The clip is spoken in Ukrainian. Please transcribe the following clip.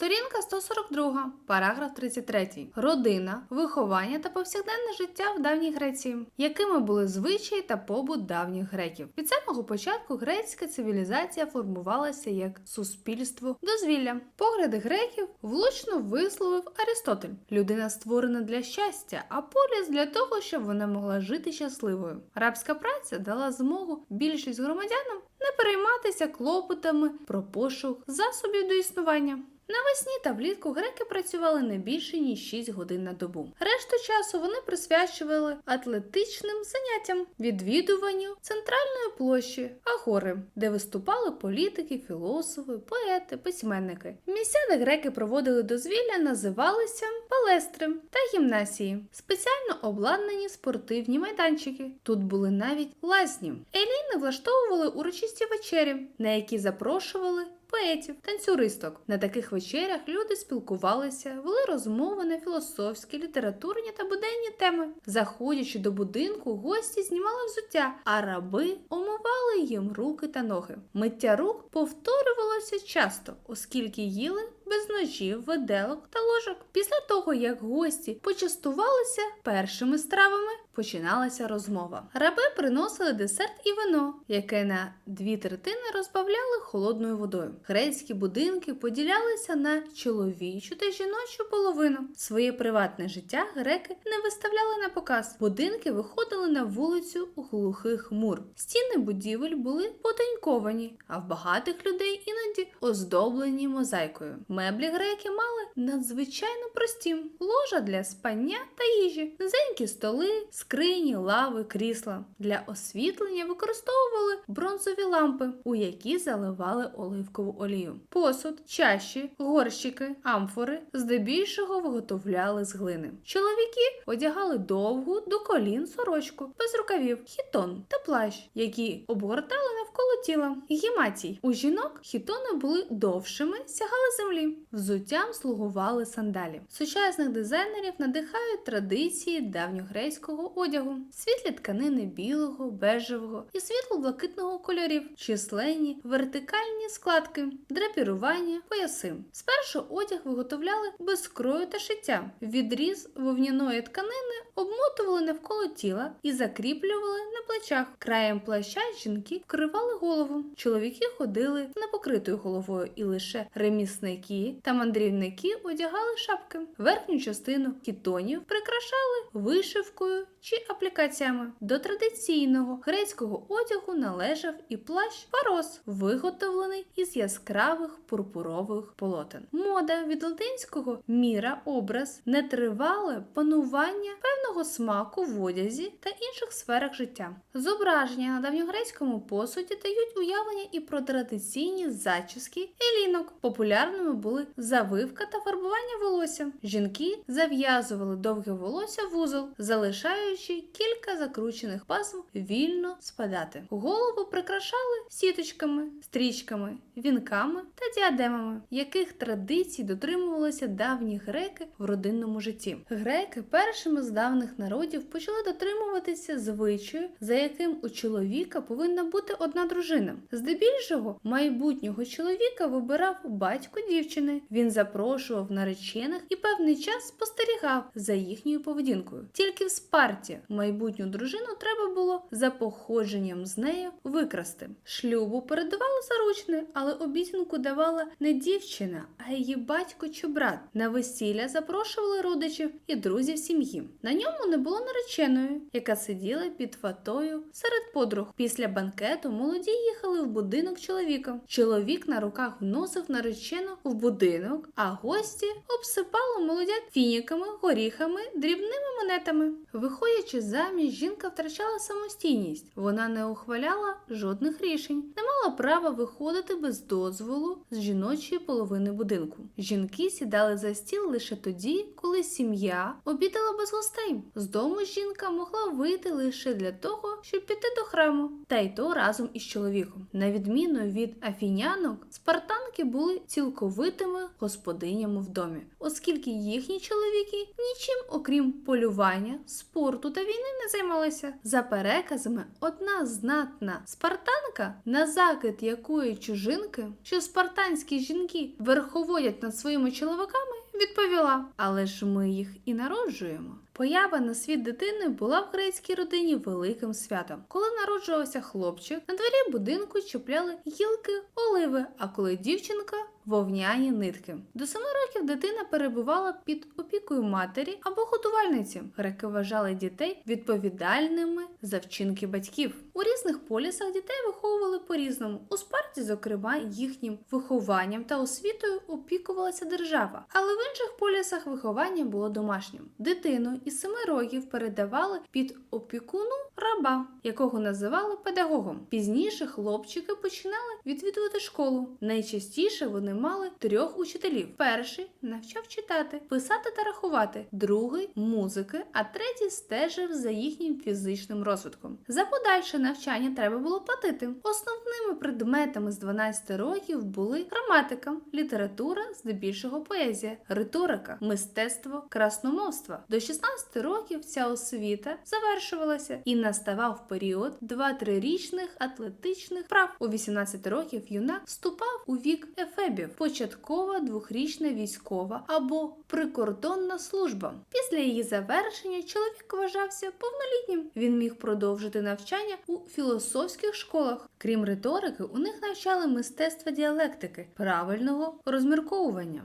Сторінка 142, параграф 33. Родина, виховання та повсякденне життя в давній Греції. Якими були звичаї та побут давніх греків? Від самого початку грецька цивілізація формувалася як суспільство дозвілля. Погляди греків влучно висловив Аристотель. Людина створена для щастя, а поліс для того, щоб вона могла жити щасливою. Рабська праця дала змогу більшість громадянам не перейматися клопотами про пошук засобів до існування. Навесні та влітку греки працювали не більше ніж 6 годин на добу. Решту часу вони присвячували атлетичним заняттям, відвідуванню центральної площі Агори, де виступали політики, філософи, поети, письменники. Місця, де греки проводили дозвілля, називалися палестри та гімнасії, спеціально обладнані спортивні майданчики. Тут були навіть лазні. Еліни влаштовували урочисті вечері, на які запрошували поетів, танцюристок. На таких вечерях люди спілкувалися, вели розмови на філософські, літературні та буденні теми. Заходячи до будинку, гості знімали взуття, а раби омивали їм руки та ноги. Миття рук повторювалося часто, оскільки їли без ножів, виделок та ложок. Після того, як гості почастувалися першими стравами, починалася розмова. Раби приносили десерт і вино, яке на дві третини розбавляли холодною водою. Грецькі будинки поділялися на чоловічу та жіночу половину. Своє приватне життя греки не виставляли на показ. Будинки виходили на вулицю у глухих мур. Стіни будівель були потоньковані, а в багатих людей іноді оздоблені мозаїкою. Меблі греки мали надзвичайно прості ложа для спання та їжі, низенькі столи, скрині, лави, крісла. Для освітлення використовували бронзові лампи, у які заливали оливкову олію. Посуд, чаші, горщики, амфори здебільшого виготовляли з глини. Чоловіки одягали довгу до колін сорочку без рукавів, хітон та плащ, які обгортали навколо тіла. Гіматій. У жінок хітони були довшими, сягали землі. Взуттям слугували сандалі. Сучасних дизайнерів надихають традиції давньогрецького одягу, світлі тканини білого, бежевого і світло-блакитного кольорів, численні вертикальні складки, драпірування, пояси. Спершу одяг виготовляли без крою та шиття. Відріз вовняної тканини обмотували навколо тіла і закріплювали на плечах. Краєм плаща жінки вкривали голову. Чоловіки ходили з непокритою головою, і лише ремісники та мандрівники одягали шапки. Верхню частину хітонів прикрашали вишивкою чи аплікаціями. До традиційного грецького одягу належав і плащ парос, виготовлений із яскравих пурпурових полотен. Мода від латинського міра образ нетривале панування певного смаку в одязі та інших сферах життя. Зображення на давньогрецькому посуді дають уявлення і про традиційні зачіски елінок. Популярними були завивка та фарбування волосся. Жінки зав'язували довге волосся в вузол, залишаючи кілька закручених пасм вільно спадати. Голову прикрашали сіточками, стрічками, вінками та діадемами, яких традицій дотримувалися давні греки в родинному житті. Греки першими з давних народів почали дотримуватися звичаю, за яким у чоловіка повинна бути одна дружина. Здебільшого майбутнього чоловіка вибирав батько дівчини. Він запрошував наречених і певний час спостерігав за їхньою поведінкою. Тільки в Спарті майбутню дружину треба було за походженням з нею викрасти. Шлюбу передавали заручне, але обіцянку давала не дівчина, а її батько чи брат. На весілля запрошували родичів і друзів сім'ї. На ньому не було нареченої, яка сиділа під фатою серед подруг. Після банкету молоді їхали в будинок чоловіка. Чоловік на руках вносив наречену в будинок, а гості обсипали молодят фініками, горіхами, дрібними монетами. Виходячи заміж, жінка втрачала самостійність. Вона не ухваляла жодних рішень, не мала права виходити без дозволу з жіночої половини будинку. Жінки сідали за стіл лише тоді, коли сім'я обідала без гостей. З дому жінка могла вийти лише для того, щоб піти до храму, та й то разом із чоловіком. На відміну від афінянок, спартанки були цілковитими господинями в домі, оскільки їхні чоловіки нічим, окрім полювання, спорту та війни не займалися. За переказами, одна знатна спартанка, на закид якої чужинки, що спартанські жінки верховодять над своїми чоловіками, відповіла: Але ж ми їх і народжуємо. Поява на світ дитини була в грецькій родині великим святом. Коли народжувався хлопчик, на дворі будинку чіпляли гілки, оливи, а коли дівчинка вовняні нитки. До семи років дитина перебувала під опікою матері або годувальниці. Греки вважали дітей відповідальними за вчинки батьків. У різних полісах дітей виховували по-різному. У Спарті, зокрема, їхнім вихованням та освітою опікувалася держава, але в інших полісах виховання було домашнім. Дитину із семи років передавали під опікуну раба, якого називали педагогом. Пізніше хлопчики починали відвідувати школу. Найчастіше вони мали трьох учителів: перший навчав читати, писати та рахувати, другий музики, а третій стежив за їхнім фізичним розвитком. За подальше навчання треба було платити. Основними предметами з 12 років були граматика, література, здебільшого поезія, риторика, мистецтво, красномовство. До 16 років ця освіта завершувалася і наставав період 2-3 річних атлетичних прав. У 18 років юнак вступав у вік ефебів, початкова двохрічна військова або прикордонна служба. Після її завершення чоловік вважався повнолітнім. Він міг продовжити навчання у філософських школах. Крім риторики, у них навчали мистецтва діалектики, правильного розмірковування.